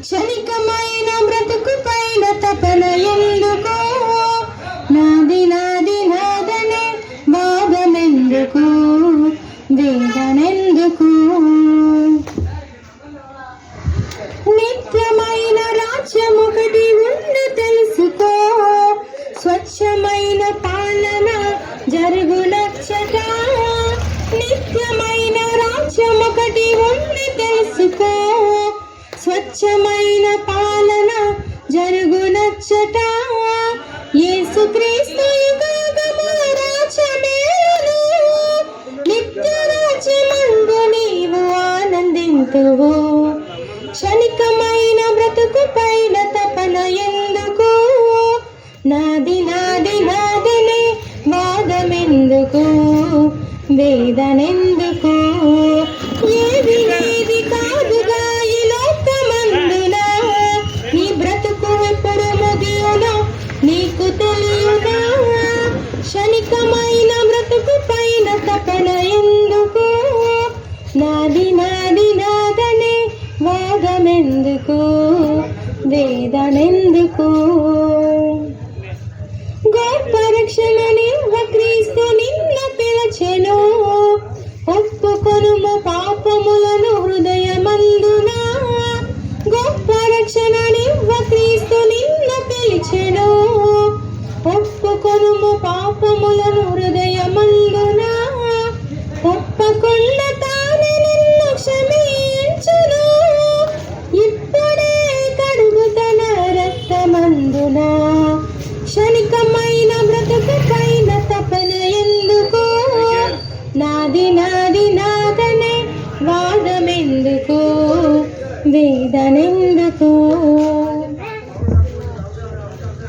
క్షణికమైన బ్రతుకు పైన తపన ఎందుకు? నాది నాది నాదనే బాధమెందుకు వేదనెందుకు? నిత్యమైన రాజ్యం ఒకటి ఉంది తెలుసుకో. స్వచ్ఛమైన పాలన జరుగునచ్చట నిత్యమైన స్వచ్ఛమైన పాలన జరుగునచ్చట. యేసుక్రీస్తు యుగమున రాజ్యమేలును. నిత్య నీవు ఆనందింతువు. క్షణికమైన బ్రతుకు పైన తపన ఎందుకు? నాది నాది నాదనే వాదమెందుకు? వేదనెందుకు నీకు తెలియదా? క్షణికమైన మృతుకు పైన తపన ఎందుకు? నాది నాది నాదనే వాదమెందుకు? వేదనెందుకు గొప్ప రక్షణని క్రీస్తు నిన్న పిలచెను. ఒప్పుకొనుము పాపములను హృదయమందున? క్షణికమైన మృతుకు పైన తపన ఎందుకు? నాది నాది నాదనే వాదమెందుకు వేదనెందుకు?